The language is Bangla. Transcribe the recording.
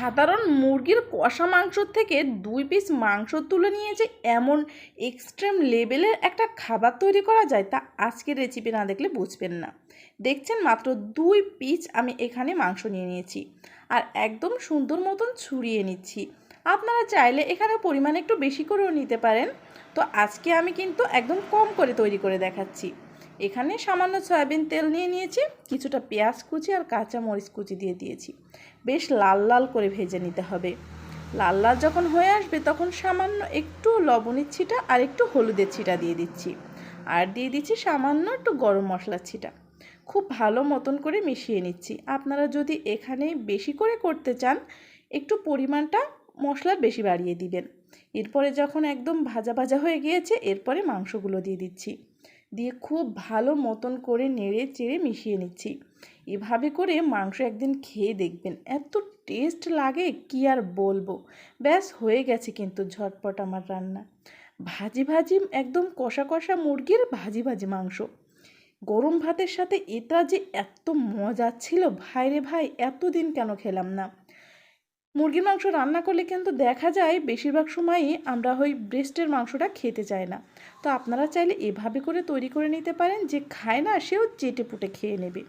সাধারণ মুরগির কষা মাংসর থেকে দুই পিস মাংস তুলে নিয়ে যে এমন এক্সট্রিম লেভেলের একটা খাবার তৈরি করা যায়, তা আজকের রেসিপি না দেখলে বুঝবেন না। দেখছেন মাত্র দুই পিস আমি এখানে মাংস নিয়ে নিয়েছি আর একদম সুন্দর মতন ছুরিয়ে নিচ্ছি। আপনারা চাইলে এখানে পরিমাণ একটু বেশি করেও নিতে পারেন। তো আজকে আমি কিন্তু একদম কম করে তৈরি করে দেখাচ্ছি। এখানে সামান্য সয়াবিন তেল নিয়ে নিয়েছি, কিছুটা পেঁয়াজ কুচি আর কাঁচা মরিচ কুচি দিয়ে দিয়েছি। বেশ লাল লাল করে ভেজে নিতে হবে। লাল লাল যখন হয়ে আসবে তখন সামান্য একটু লবণের ছিটা আর একটু হলুদের ছিটা দিয়ে দিচ্ছি। আর দিয়ে দিচ্ছি সামান্য একটু গরম মশলার ছিটা। খুব ভালো মতন করে মিশিয়ে নিচ্ছি। আপনারা যদি এখানে বেশি করে করতে চান, একটু পরিমাণটা মশলার বেশি বাড়িয়ে দিবেন। এরপরে যখন একদম ভাজা ভাজা হয়ে গিয়েছে, এরপরে মাংসগুলো দিয়ে দিচ্ছি। দিয়ে খুব ভালো মতন করে নেড়ে চেড়ে মিশিয়ে নিচ্ছি। এভাবে করে মাংস একদিন খেয়ে দেখবেন, এত টেস্ট লাগে, কি আর বলব? ব্যাস, হয়ে গেছে কিন্তু ঝটপট আমার রান্না। ভাজি ভাজি, একদম কষা কষা মুরগির ভাজি ভাজি মাংস। গরম ভাতের সাথে এটা যে এত মজা ছিল ভাই রে ভাই, এতদিন কেন খেলাম না? মুরগির মাংস রান্না করলে কিন্তু দেখা যায় বেশিরভাগ সময়ই আমরা ওই ব্রেস্টের মাংসটা খেতে চাই না। তো আপনারা চাইলে এভাবে করে তৈরি করে নিতে পারেন, যে খায় না সেও চেটে পুটে খেয়ে নেবে।